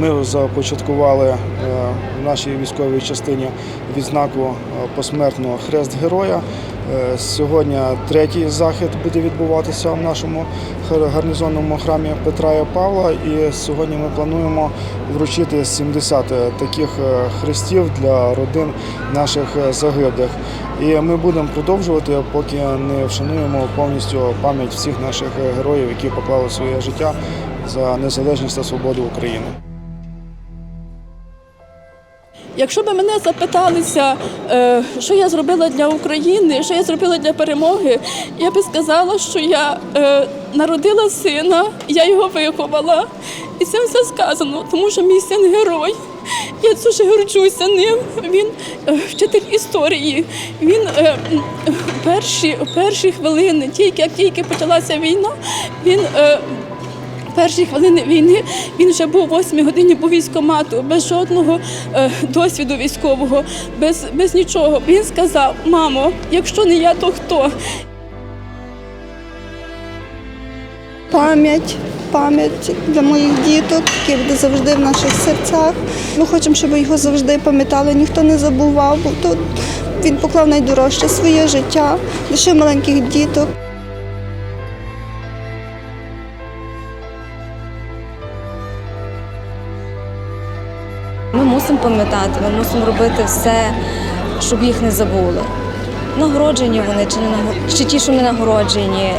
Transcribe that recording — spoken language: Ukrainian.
Ми започаткували е, в нашій військовій частині відзнаку е, посмертно Хрест Героя. Е, Сьогодні третій захід буде відбуватися в нашому гарнізонному храмі Петра і Павла. І сьогодні ми плануємо вручити 70 таких хрестів для родин наших загиблих. І ми будемо продовжувати, поки не вшануємо повністю пам'ять всіх наших героїв, які поклали своє життя за незалежність та свободу України. Якщо б мене запиталися, е, що я зробила для України, що я зробила для перемоги, я би сказала, що я е, народила сина, я його виховала. І це все сказано, тому що мій син герой. Я дуже горджуся ним. Він е, вчитель історії. Він перші, перші хвилини, тільки як тільки почалася війна, він. Перші хвилини війни він вже був о 8 годині по військомату, без жодного е, досвіду військового, без, без нічого. Він сказав: мамо, якщо не я, то хто? пам'ять, пам'ять для моїх діток, який буде завжди в наших серцях. Ми хочемо, щоб його завжди пам'ятали, ніхто не забував, бо тут він поклав найдорожче своє життя, лишив маленьких діток. Мусимо пам'ятати, ми мусимо робити все, щоб їх не забули. Нагороджені вони чи не нагороджені, чи ті, що не нагороджені.